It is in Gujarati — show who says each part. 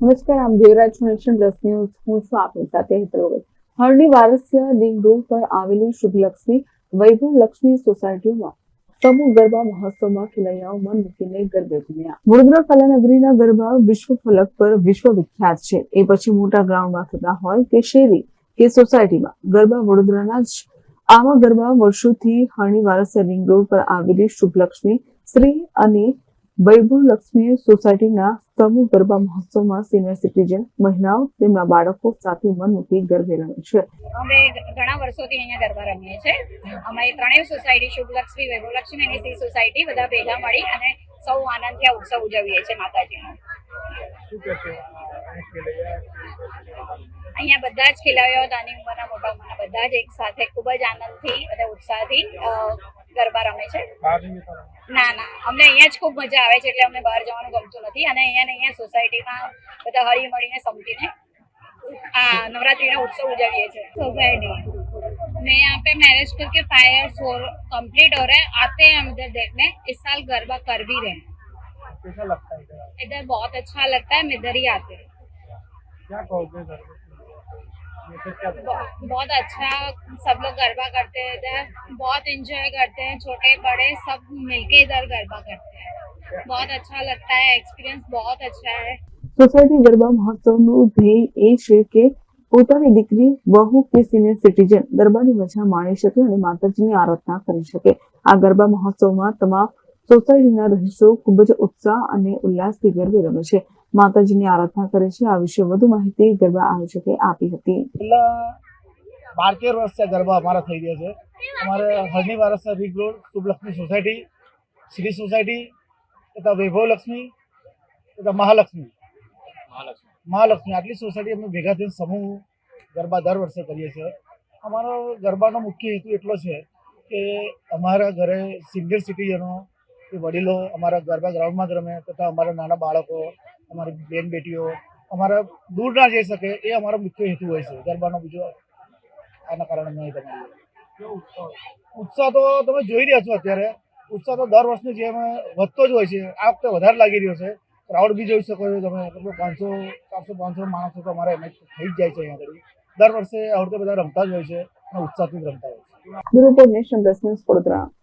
Speaker 1: નમસ્કાર, આમ દેવરાજ કનેક્શન પ્લસ ન્યૂઝ હું છું આપની સાથે હેતલ હળની વારસ્ય રિંગ રોડ પર આવેલી શુભલક્ષ્મી વૈભવ લક્ષ્મી સોસાયટીમાં સમૂહ ગરબા મહોત્સવમાં ખેલૈયાઓ મન મૂકીને ગરબે ઘૂમ્યા. વડોદરા કલાનગરીના ગરબા વિશ્વ ફલક પર વિશ્વ વિખ્યાત છે. એ પછી મોટા ગ્રાઉન્ડમાં થતા હોય કે શેરી કે સોસાયટીમાં. ગરબા વડોદરાના જ આવા ગરબા વર્ષોથી હળની વારસ્ય રિંગ રોડ પર આવેલી શુભલક્ષ્મી શ્રી અને વૈભવ લક્ષ્મી સોસાયટીના સમૂહ ગરબા મહોત્સવમાં સિનિયર સિટીઝન મહિલાઓ તેમના બાળકો સાથે મન મૂકી ગરબે રમે છે.
Speaker 2: અમે ઘણા વર્ષોથી અહીંયા ગરબા રમીએ છીએ. અમારી ત્રણેય સોસાયટી શુભલક્ષ્મી વૈભવલક્ષ્મી અને સી સોસાયટી બધા ભેગા મળી અને સૌ આનંદથી આ ઉત્સવ ઉજવીએ છીએ માતાજીનો. અહીંયા બધા જ ખેલાડીઓ નાની ઉંમરના મોટા ઉંમરના બધા જ એક સાથે ખૂબ જ આનંદથી અને ઉત્સાહથી અ, ગરબા રમે છે
Speaker 3: બહાર નહીં જતા
Speaker 2: ના ના અમને અહીંયા જ ખૂબ મજા આવે છે એટલે અમને બહાર જવાનું ગમતું નથી અને અહીંયા ને અહીંયા સોસાયટીમાં બધા હળી મળીને સમજીને આ નવરાત્રીનો ઉત્સવ ઉજવીએ છીએ સોસાયટી
Speaker 4: मैं यहाँ पे मैरिज करके फाइव ईयर्स हो कंप्लीट हो रहे हैं आते हैं हम इधर देखने इस साल गरबा कर भी रहे हैं
Speaker 3: कैसा लगता है इधर?
Speaker 4: इधर बहुत अच्छा लगता है हम इधर ही आते हैं
Speaker 3: क्या कहोगे घर पे ये तो क्या
Speaker 4: ब- बहुत अच्छा सब लोग गरबा करते हैं इधर बहुत इंजॉय करते हैं छोटे बड़े सब मिलके इधर गरबा करते हैं बहुत अच्छा लगता है एक्सपीरियंस बहुत अच्छा है
Speaker 1: સોસાયટી ગરબા મહોત્સવનું ધ્યેય એ છે કે પોતાની દીકરી વહુ કે સિનિયર સિટીઝન ગરબાની મજા માણી શકે અને માતાજીની આરાધના કરી શકે આ ગરબા મહોત્સવમાં તમામ સોસાયટીના રહીશો ખૂબ જ ઉત્સાહ અને ઉલ્લાસથી ગરબે રમે છે. માતાજીની આરાધના કરે છે. આ વિશે વધુ માહિતી ગરબા આયોજકે આપી હતી.
Speaker 3: બાર તેર વર્ષથી આ ગરબા અમારા થઈ રહ્યા છે. અમારે Harni Warasiya ring road Shubhlaxmi society Shri society તથા વૈભવ લક્ષ્મી તથા મહાલક્ષ્મી. મહાલક્ષ્મી. આટલી સોસાયટી અમે ભેગા થઈને સમૂહ ગરબા દર વર્ષે કરીએ છીએ. અમારો ગરબાનો મુખ્ય હેતુ એટલો છે કે અમારા ઘરે સિનિયર સિટીઝનો કે વડીલો અમારા ગરબા ગ્રાઉન્ડમાં જ રમે, તથા અમારા નાના બાળકો, અમારી બેન બેટીઓ, અમારા દૂર ના જઈ શકે એ અમારો મુખ્ય હેતુ હોય છે. ગરબાનો બીજો આના કારણે નહીં તમારી ઉત્સાહ તો તમે જોઈ રહ્યા છો અત્યારે. ઉત્સાહ તો દર વર્ષની જેમ વધતો જ હોય છે. આ વખતે વધારે લાગી રહ્યો છે. ક્રાઉડ બી જોઈ શકો છો તમે. પાંચસો, ચારસો, પાંચસો માણસો તો અમારે એમ થઈ જ જાય છે અહીંયા આગળ. દર વર્ષે આ બધા રમતા જ હોય છે અને ઉત્સાહથી રમતા હોય છે.